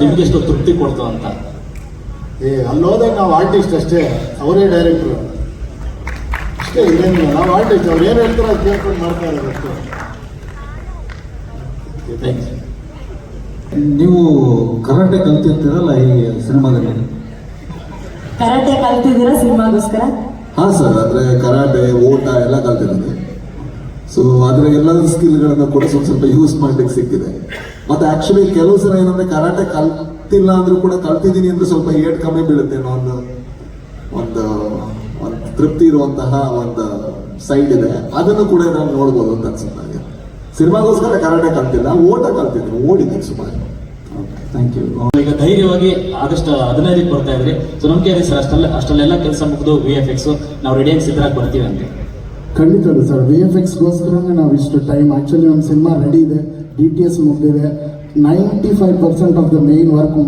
ನಿಮ್ಗೆ ಎಷ್ಟು ತೃಪ್ತಿ ಕೊಡ್ತು ಅಂತ. ಏ ಅಲ್ಲೋದೇ ನಾವು ಆರ್ಟಿಸ್ಟ್ ಅಷ್ಟೇ ಅವರೇ ಡೈರೆಕ್ಟ್ರು ಅಷ್ಟೇ ಇದೇನಿಲ್ಲ ನಾವು ಆರ್ಟಿಸ್ಟ್ ಅವ್ರು ಏನು ಹೇಳ್ತಾರೆ ಅದು ಕೇಳ್ಕೊಂಡು ಮಾಡ್ತಾ ಇರೋದು ನೀವು ಕರಾಟೆ ಕಲ್ತಿರ್ತೀರಲ್ಲ ಈ ಸಿನಿಮಾದಲ್ಲಿ? ಕರಾಟೆ ಕಲ್ತಿದ್ದೀರಾ ಸಿನಿಮಾಗೋಸ್ಕರ? ಹಾ ಸರ್ ಆದರೆ ಕರಾಟೆ ಓಟ ಎಲ್ಲ ಕಲ್ತಿದ್ದೀನಿ ಸೊ ಆದ್ರೆ ಎಲ್ಲ ಸ್ಕಿಲ್ಗಳನ್ನು ಕೂಡ ಸ್ವಲ್ಪ ಸ್ವಲ್ಪ ಯೂಸ್ ಮಾಡ್ಲಿಕ್ಕೆ ಸಿಕ್ಕಿದೆ. ಮತ್ತೆ ಆಕ್ಚುಲಿ ಕೆಲವು ಸಲ ಏನಂದ್ರೆ ಕರಾಟೆ ಕಲ್ತಿಲ್ಲ ಅಂದ್ರೂ ಕೂಡ ಕಲ್ತಿದ್ದೀನಿ ಅಂದ್ರೆ ಸ್ವಲ್ಪ ಏಟ್ ಕಮ್ಮಿ ಬೀಳುತ್ತೆ ಅನ್ನೋ ಒಂದು ಒಂದು ಒಂದು ತೃಪ್ತಿ ಇರುವಂತಹ ಒಂದು ಸೈಡ್ ಇದೆ. ಅದನ್ನು ಕೂಡ ನಾನು ನೋಡ್ಬೋದು ಅಂತ ಅನ್ಸುತ್ತೆ ನನಗೆ ಸಿನಿಮಾಗೋಸ್ಕರ ಕರಾಟೆ ಕಲ್ತಿಲ್ಲ ಓಟ ಕಲ್ತಿದ್ದೀನಿ ಓಡಿದ್ದೀನಿ ಸುಮಾರು. ಥ್ಯಾಂಕ್ ಯು ಈಗ ಧೈರ್ಯವಾಗಿ ಆಗಸ್ಟ್ ಹದಿನೈದಕ್ಕೆ ಬರ್ತಾ ಇದ್ರಿ. ಸೊ ನಮ್ಗೆ ಇದೆ ಸರ್ ಅಷ್ಟಲ್ಲ ಅಷ್ಟಲ್ಲೆಲ್ಲ ಕೆಲಸ ಮುಗಿದು ವಿ ಎಫ್ ಎಕ್ಸ್ ನಾವು ರೆಡಿಯಾಗಿ ಸಿದ್ಧರಾಗಿ ಬರ್ತೀವಿ ಅಂತ. ಖಂಡಿತ ಸರ್ ವಿ ಎಫ್ ಎಕ್ಸ್ಗೋಸ್ಕರನೇ ನಾವು ಇಷ್ಟು ಟೈಮ್ ಆ್ಯಕ್ಚುಲಿ ನಮ್ಮ ಸಿನಿಮಾ ರೆಡಿ ಇದೆ. ಡಿ ಟಿ ಎಸ್ ಮುಗಿದಿದೆ ninety five percent of the main work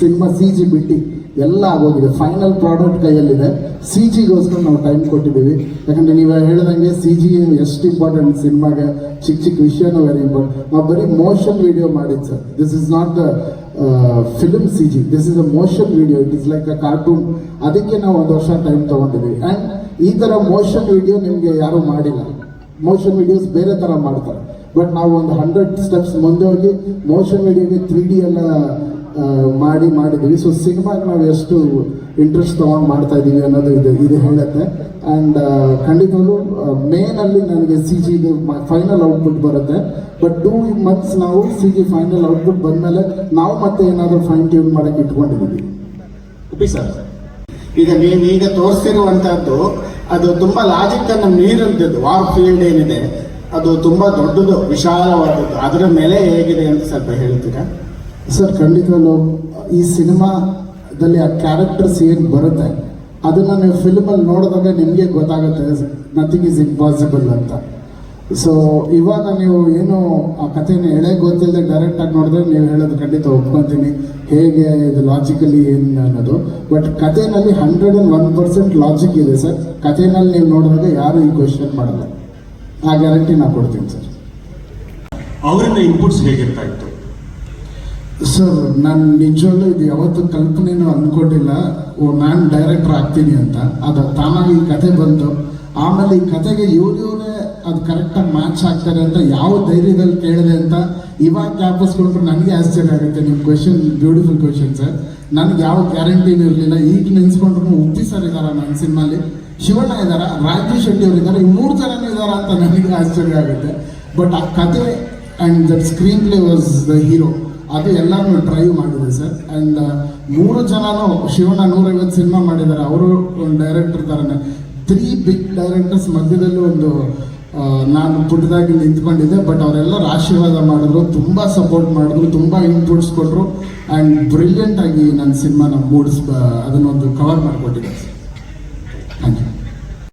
cinema C G ಬಿಟ್ಟು ಎಲ್ಲ ಆಗೋಗಿದೆ. ಫೈನಲ್ ಪ್ರಾಡಕ್ಟ್ ಕೈಯಲ್ಲಿದೆ. ಸಿ ಜಿಗೋಸ್ಕರ ನಾವು ಟೈಮ್ ಕೊಟ್ಟಿದ್ದೀವಿ. ಯಾಕಂದರೆ ನೀವು ಹೇಳಿದಂಗೆ ಸಿ ಜಿ ಎಷ್ಟು ಇಂಪಾರ್ಟೆಂಟ್ ಸಿನಿಮಾಗೆ ಚಿಕ್ಕ ಚಿಕ್ಕ ವಿಷಯನೂ ವೆರಿ ಇಂಪಾರ್ಟೆಂಟ್ ನಾವು ಬರೀ ಮೋಷನ್ ವಿಡಿಯೋ ಮಾಡಿದ್ದು sir. This is not the film C G this is a motion video it is like a cartoon ಅದಕ್ಕೆ ನಾವು ಒಂದು ವರ್ಷ ಟೈಮ್ ತೊಗೊಂಡಿದ್ದೀವಿ. ಆ್ಯಂಡ್ ಈ ಥರ ಮೋಷನ್ ವಿಡಿಯೋ ನಿಮಗೆ ಯಾರೂ ಮಾಡಿಲ್ಲ. ಮೋಷನ್ ವಿಡಿಯೋಸ್ ಬೇರೆ ಥರ ಮಾಡ್ತಾರೆ. ಬಟ್ ನಾವು ಒಂದು ಹಂಡ್ರೆಡ್ ಸ್ಟೆಪ್ಸ್ ಮುಂದೆ ಹೋಗಿ ಮೋಷನ್ ಮೀಡಿಯಾಗೆ ತ್ರೀ ಡಿ ಎಲ್ಲ ಮಾಡಿ, ಮಾಡಿದ್ದೀವಿ. ಸೊ ಸಿನಿಮಾಗೆ ನಾವು ಎಷ್ಟು ಇಂಟ್ರೆಸ್ಟ್ ತೊಗೊಂಡು ಮಾಡ್ತಾ ಇದ್ದೀವಿ ಅನ್ನೋದು ಇದು ಇದು ಹೇಳುತ್ತೆ. ಆ್ಯಂಡ್ ಖಂಡಿತವಾಗ್ಲೂ ಮೇನಲ್ಲಿ ನನಗೆ ಸಿ ಜಿ ಫೈನಲ್ ಔಟ್ಪುಟ್ ಬರುತ್ತೆ. ಬಟ್ ಟೂ ಮಂತ್ಸ್ ನಾವು ಸಿ ಜಿ ಫೈನಲ್ ಔಟ್ಪುಟ್ ಬಂದಮೇಲೆ ನಾವು ಮತ್ತೆ ಏನಾದರೂ ಫೈನ್ ಟ್ಯೂನ್ ಮಾಡೋಕ್ಕೆ ಇಟ್ಕೊಂಡಿದ್ದೀವಿ. ಉಪ್ಪಿ ಸರ್, ಈಗ ನೀವು ಈಗ ತೋರಿಸ್ತಿರುವಂತಹದ್ದು ಅದು ತುಂಬಾ ಲಾಜಿಕ್ ಅನ್ನು ಮೀರಿದ್ದು ವಾರ್ ಫೀಲ್ಡ್ ಏನಿದೆ. ಅದು ತುಂಬಾ ದೊಡ್ಡದು, ವಿಶಾಲವಾದದ್ದು. ಅದರ ಮೇಲೆ ಹೇಗಿದೆ ಅಂತ ಸ್ವಲ್ಪ ಹೇಳ್ತೀರಾ? ಸರ್, ಖಂಡಿತವಾಗ್ಲೂ ಈ ಸಿನಿಮಾದಲ್ಲಿ ಆ ಕ್ಯಾರೆಕ್ಟರ್ಸ್ ಏನು ಬರುತ್ತೆ. ಅದನ್ನು ನೀವು ಫಿಲ್ಮಲ್ಲಿ ನೋಡಿದಾಗ ನಿಮಗೆ ಗೊತ್ತಾಗುತ್ತೆ ನಥಿಂಗ್ ಈಸ್ ಇಂಪಾಸಿಬಲ್ ಅಂತ. ಸೊ ಇವಾಗ ನೀವು ಏನು ಆ ಕಥೆನ ಎಳೆ ಗೊತ್ತಿಲ್ಲದೆ ಡೈರೆಕ್ಟಾಗಿ ನೋಡಿದ್ರೆ ನೀವು ಹೇಳೋದು ಖಂಡಿತ ಒಪ್ಕೊತೀನಿ. ಹೇಗೆ ಇದು ಲಾಜಿಕಲಿ ಏನು ಅನ್ನೋದು. But ಕಥೆನಲ್ಲಿ hundred and one percent logic ಇದೆ ಸರ್. ಕಥೆನಲ್ಲಿ ನೀವು ನೋಡಿದಾಗ ಯಾರು ಈ ಕ್ವಶನ್ ಮಾಡಲ್ಲ. ಆ ಗ್ಯಾರಂಟಿ ನಾನು ಕೊಡ್ತೀನಿ ಸರ್. ಅವರಿಂದ ಇನ್ಪುಟ್ಸ್ ಹೇಗಿರ್ತಾ ಇತ್ತು? ಸರ್ ನಾನು ನಿಜವಾಗ್ಲೂ ಇದು ಯಾವತ್ತು ಕಲ್ಪನೆನೂ ಅಂದ್ಕೊಂಡಿಲ್ಲ ಓ ನಾನು ಡೈರೆಕ್ಟರ್ ಆಗ್ತೀನಿ ಅಂತ. ಅದು ತಾನಾಗಿ ಈ ಕತೆ ಬಂತು. ಆಮೇಲೆ ಈ ಕತೆಗೆ ಇವ್ರು ಇವರೇ ಅದು ಕರೆಕ್ಟಾಗಿ ಮ್ಯಾಚ್ ಆಗ್ತಾರೆ ಅಂತ ಯಾವ ಧೈರ್ಯದಲ್ಲಿ ಕೇಳಿದೆ ಅಂತ ಇವಾಗ ಜ್ಞಾಪಿಸ್ಕೊಂಡ್ರೆ ನನಗೆ ಆಶ್ಚರ್ಯ ಆಗುತ್ತೆ. ನಿಮ್ಮ ಕ್ವೆಶನ್ ಬ್ಯೂಟಿಫುಲ್ ಕ್ವೆಶನ್ ಸರ್ ನನಗೆ ಯಾವ ಗ್ಯಾರಂಟಿನೂ ಇರಲಿಲ್ಲ. ಈಗ ನೆನೆಸ್ಕೊಂಡ್ರು ಉಪ್ಪಿ ಸರ್ ಇದ್ದಾರೆ ನನ್ನ ಸಿನಿಮಾಲಿ ಶಿವಣ್ಣ ಇದ್ದಾರ ರಾಜೇಶ್ ಶೆಟ್ಟಿ ಅವರು ಇದ್ದಾರೆ ಈ ಮೂರು ಜನನೂ ಇದ್ದಾರ ಅಂತ ನನಗೆ ಆಶ್ಚರ್ಯ ಆಗುತ್ತೆ. ಬಟ್ ಆ ಕತೆ and that screenplay was the hero ಅದು ಎಲ್ಲಾನು ಡ್ರೈವ್ ಮಾಡಿದೆ ಸರ್ ಆ್ಯಂಡ್ ಮೂರು ಜನನೂ ಶಿವಣ್ಣ ನೂರೈವತ್ತು ಸಿನಿಮಾ ಮಾಡಿದ್ದಾರೆ. ಅವರು ಒಂದು ಡೈರೆಕ್ಟರ್ ಥರನೇ ತ್ರೀ ಬಿಗ್ ಡೈರೆಕ್ಟರ್ಸ್ ಮಧ್ಯದಲ್ಲಿ ಒಂದು ನಾನು ಪುಟ್ಟದಾಗಿ ನಿಂತ್ಕೊಂಡಿದ್ದೆ ಬಟ್ ಅವರೆಲ್ಲರ ಆಶೀರ್ವಾದ ಮಾಡಿದ್ರು, ತುಂಬ ಸಪೋರ್ಟ್ ಮಾಡಿದ್ರು, ತುಂಬ ಇನ್ಪುಟ್ಸ್ ಕೊಟ್ಟರು ಆ್ಯಂಡ್ ಬ್ರಿಲಿಯಂಟಾಗಿ ನನ್ನ ಸಿನಿಮಾನ ಮೂಡಿಸ್ ಅದನ್ನೊಂದು ಕವರ್ ಮಾಡಿಕೊಟ್ಟಿದ್ದೆ